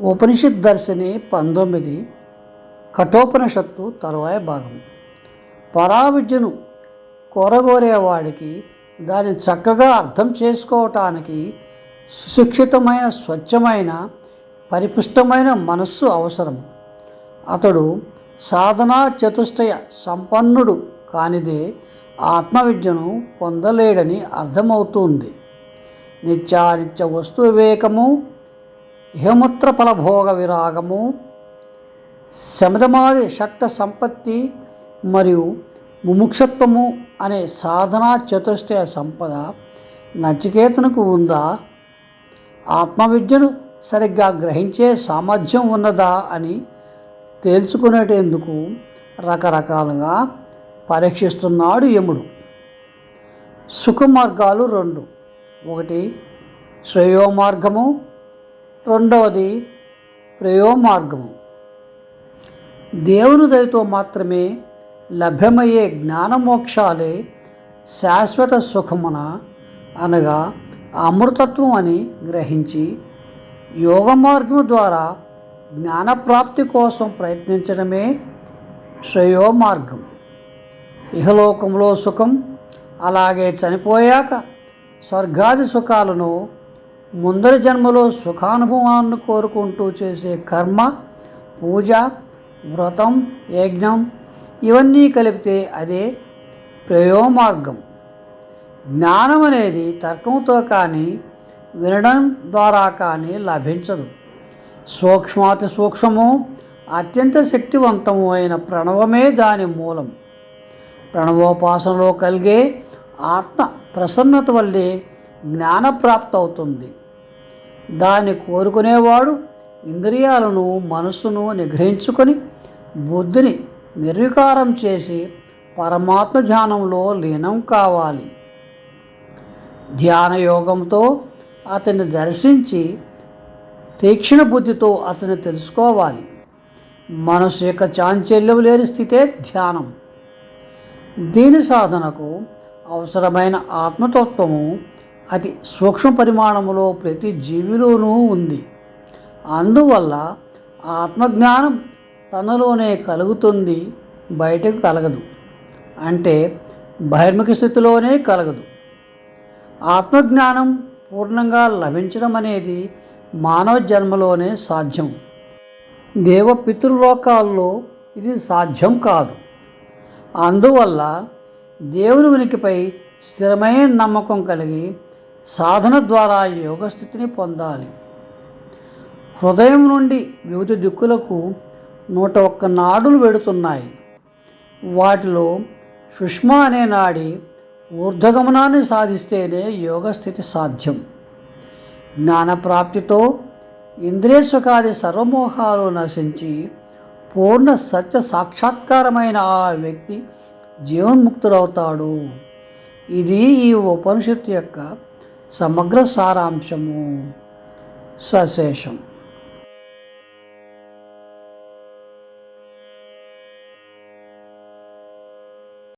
ఉపనిషత్ దర్శిని పంతొమ్మిది కఠోపనిషత్తు తరువాయ భాగం. పరావిద్యను కొరగోరేవాడికి దాన్ని చక్కగా అర్థం చేసుకోవటానికి సుశిక్షితమైన స్వచ్ఛమైన పరిపుష్టమైన మనస్సు అవసరం. అతడు సాధనా చతుష్టయ సంపన్నుడు కానిదే ఆత్మవిద్యను పొందలేడని అర్థమవుతుంది. నిత్యానిత్య వస్తు వివేకము ఇహముత్ర ఫలభోగ విరాగము శమదమాది షట్ట సంపత్తి మరియు ముముక్షత్వము అనే సాధనా చతుష్టయ సంపద నచికేతనకు ఉందా? ఆత్మవిద్యను సరిగ్గా గ్రహించే సామర్థ్యం ఉన్నదా అని తేల్చుకునేటందుకు రకరకాలుగా పరీక్షిస్తున్నాడు యముడు. సుఖమార్గాలు రెండు. ఒకటి శ్రేయోమార్గము రెండవది ప్రయోమార్గము. దేవుని దయతో మాత్రమే లభ్యమయ్యే జ్ఞానమోక్షాలే శాశ్వత సుఖమున అనగా అమృతత్వం అని గ్రహించి యోగ మార్గం ద్వారా జ్ఞానప్రాప్తి కోసం ప్రయత్నించడమే శ్రేయోమార్గం ఇహలోకంలో సుఖం అలాగే చనిపోయాక స్వర్గాది సుఖాలను ముందరి జన్మలో సుఖానుభవాన్ని కోరుకుంటూ చేసే కర్మ పూజ వ్రతం యజ్ఞం ఇవన్నీ కలిపితే అదే ప్రయోమార్గం. జ్ఞానం అనేది తర్కంతో కానీ వినడం ద్వారా కానీ లభించదు. సూక్ష్మాతి సూక్ష్మము అత్యంత శక్తివంతము అయిన ప్రణవమే దాని మూలం. ప్రణవోపాసనలో కలిగే ఆత్మ ప్రసన్నత వల్లే జ్ఞానప్రాప్తి అవుతుంది దాన్ని కోరుకునేవాడు ఇంద్రియాలను మనస్సును నిగ్రహించుకొని బుద్ధిని నిర్వికారం చేసి పరమాత్మ ధ్యానంలో లీనం కావాలి. ధ్యాన యోగంతో అతన్ని దర్శించి తీక్షణ బుద్ధితో అతన్ని తెలుసుకోవాలి. మనసు యొక్క చాంచల్యం లేని స్థితే ధ్యానం. దీని సాధనకు అవసరమైన ఆత్మతత్వము అతి సూక్ష్మ పరిమాణములో ప్రతి జీవిలోనూ ఉంది. అందువల్ల ఆత్మజ్ఞానం తనలోనే కలుగుతుంది బయటకు కలగదు. అంటే బహిర్ముఖ స్థితిలోనే కలగదు. ఆత్మజ్ఞానం పూర్ణంగా లభించడం అనేది మానవ జన్మలోనే సాధ్యం. దేవ పితృలోకాల్లో ఇది సాధ్యం కాదు. అందువల్ల దేవుని ఉనికిపై స్థిరమైన నమ్మకం కలిగి సాధన ద్వారా యోగస్థితిని పొందాలి. హృదయం నుండి వివిధ దిక్కులకు నూట ఒక్క నాడులు వెడుతున్నాయి. వాటిలో సుష్మా అనే నాడి ఊర్ధ్వగమనాన్ని సాధిస్తేనే యోగస్థితి సాధ్యం. జ్ఞానప్రాప్తితో ఇంద్రియ సుఖాది సర్వమోహాలు నశించి పూర్ణ సత్య సాక్షాత్కారమైన ఆ వ్యక్తి జీవన్ముక్తుడవుతాడు. ఇది ఈ ఉపనిషత్తు యొక్క సమగ్ర సారాంశము. సశేషం.